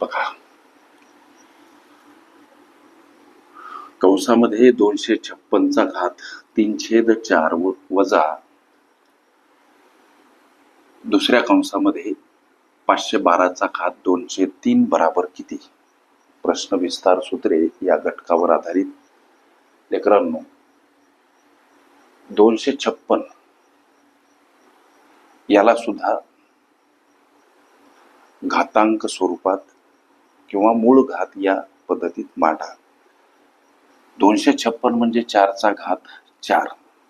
बघा. कंसामध्ये दोनशे छप्पनचा घात तीन छेद चार वजा दुसऱ्या कंसामध्ये पाचशे बाराचा घात दोनशे तीन बराबर किती? प्रश्न विस्तार सूत्रे या घटकावर आधारित. लेकरांनो दोनशे छप्पन याला सुद्धा घातांक स्वरूपात किंवा मूळ घात या पद्धतीत मांडा. दोनशे छप्पन म्हणजे चारचा घात चार.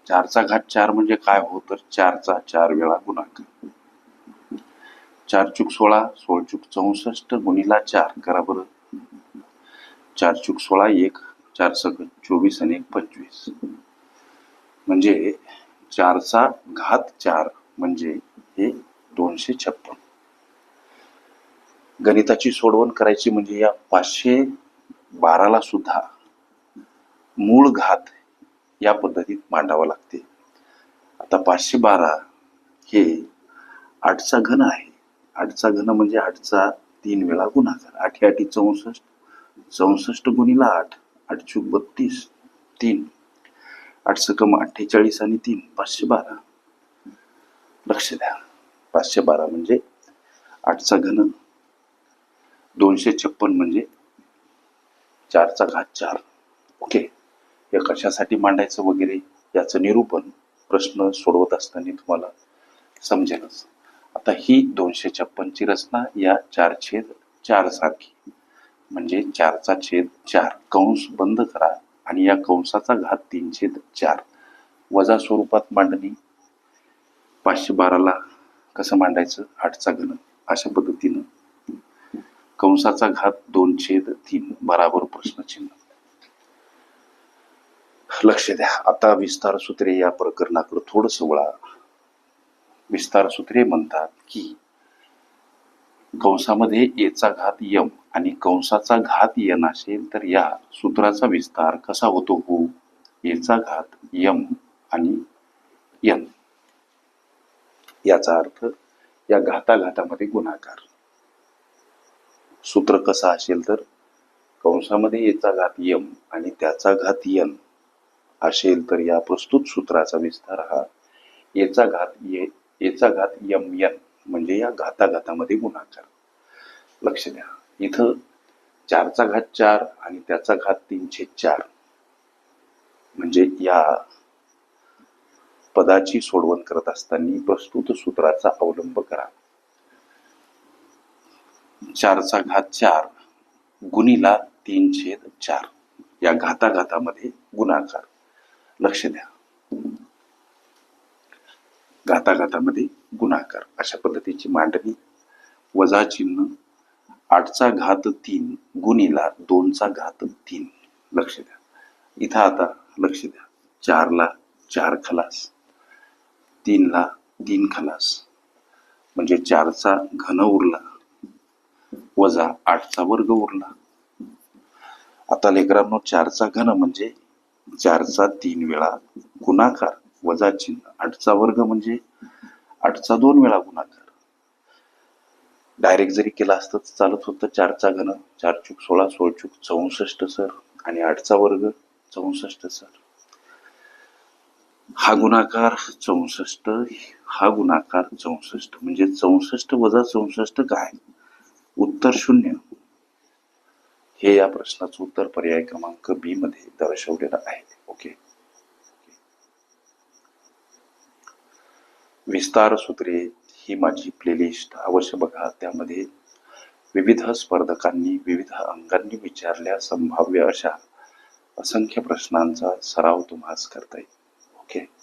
चारचा घात चार म्हणजे काय हो? तर चारचा चार वेळा गुणाकार. चार चुक सोळा सोळ चुक चौसष्ट गुणिला चार. करा बरं. चार चुक सोळा एक. चार सग चोवीस आणि एक पंचवीस. म्हणजे चारचा घात चार म्हणजे हे दोनशे छप्पन. गणिताची सोडवण करायची म्हणजे या पाचशे बाराला सुद्धा मूळ घात या पद्धतीत मांडावं लागते. आता पाचशे बारा हे आठचा घन आहे. आठचा घन म्हणजे आठचा तीन वेळा गुणाकार. आठी आठी चौसष्ट चौसष्ट गुणिला आठ आठ चूक बत्तीस तीन. आठ सकम अठ्ठेचाळीस आणि तीन पाचशे बारा. लक्ष द्या. पाचशे बारा म्हणजे आठचा घन दोनशे छप्पन म्हणजे चारचा घात चार. ओके? हे कशासाठी मांडायचं वगैरे याचं निरूपण प्रश्न सोडवत असताना तुम्हाला समजेलच. आता ही दोनशे छप्पनची रचना या चार छेद चार सारखी. म्हणजे चारचा छेद चार. कंस बंद करा आणि या कंसाचा घात तीन छेद चार. वजा स्वरूपात मांडणी. पाचशे बाराला कसं मांडायचं? आठचा घन. अशा पद्धतीनं कंसाचा घात दोन छेद तीन बराबर प्रश्नचिन्ह लक्ष द्या. आता विस्तार सूत्रे या प्रकरणाकडे थोडस वळा. विस्तार सूत्रे म्हणतात की कंसामध्ये एचा घात यम आणि कंसाचा घात यन असेल तर या सूत्राचा विस्तार कसा होतो हो? एचा घात यम आणि यन याचा अर्थ या घाताघातामध्ये गुणाकार. सूत्र कसं असेल तर? कंसामध्ये याचा घात यम आणि त्याचा घात यन असेल तर या प्रस्तुत सूत्राचा विस्तार हा याचा घात ये याचा घात यम यन म्हणजे या घाताघातामध्ये गुणाकार. लक्ष द्या. इथं चारचा घात चार आणि त्याचा घात तीनशे चार. म्हणजे या पदाची सोडवण करत असताना प्रस्तुत सूत्राचा अवलंब करा. चारचा घात चार. गुणीला तीन छेद चार. या घाताघातामध्ये गुणाकार. लक्ष द्या. घाताघातामध्ये गुणाकार. अशा पद्धतीची मांडणी. वजा चिन्ह. आठचा घात तीन. गुणीला दोनचा घात तीन. लक्ष द्या. इथं आता लक्ष द्या. चारला चार खलास. तीनला तीन खलास. म्हणजे चारचा घन उरला. वजा आठचा वर्ग उरला. आता लेकरांनो चारचा घन म्हणजे चारचा तीन वेळा गुणाकार वजा चिन्ह. आठचा वर्ग म्हणजे आठचा दोन वेळा गुणाकार. डायरेक्ट जरी केला असतं चालत होतं चारचा घन. चार चूक सोळा सोळ चूक चौसष्ट सर. आणि आठचा वर्ग चौसष्ट सर. हा गुणाकार चौसष्ट हा गुणाकार चौसष्ट. म्हणजे चौसष्ट वजा चौसष्ट काय? उत्तर शून्य. हे या प्रश्नाचं उत्तर पर्याय क्रमांक बी मध्ये दर्शवलेलं आहे. ओके विस्तार सूत्रे ही माझी प्लेलिस्ट अवश्य बघा. त्यामध्ये विविध स्पर्धकांनी विविध अंगांनी विचारल्या संभाव्य अशा असंख्य प्रश्नांचा सराव तुम्हास करता येईल. ओके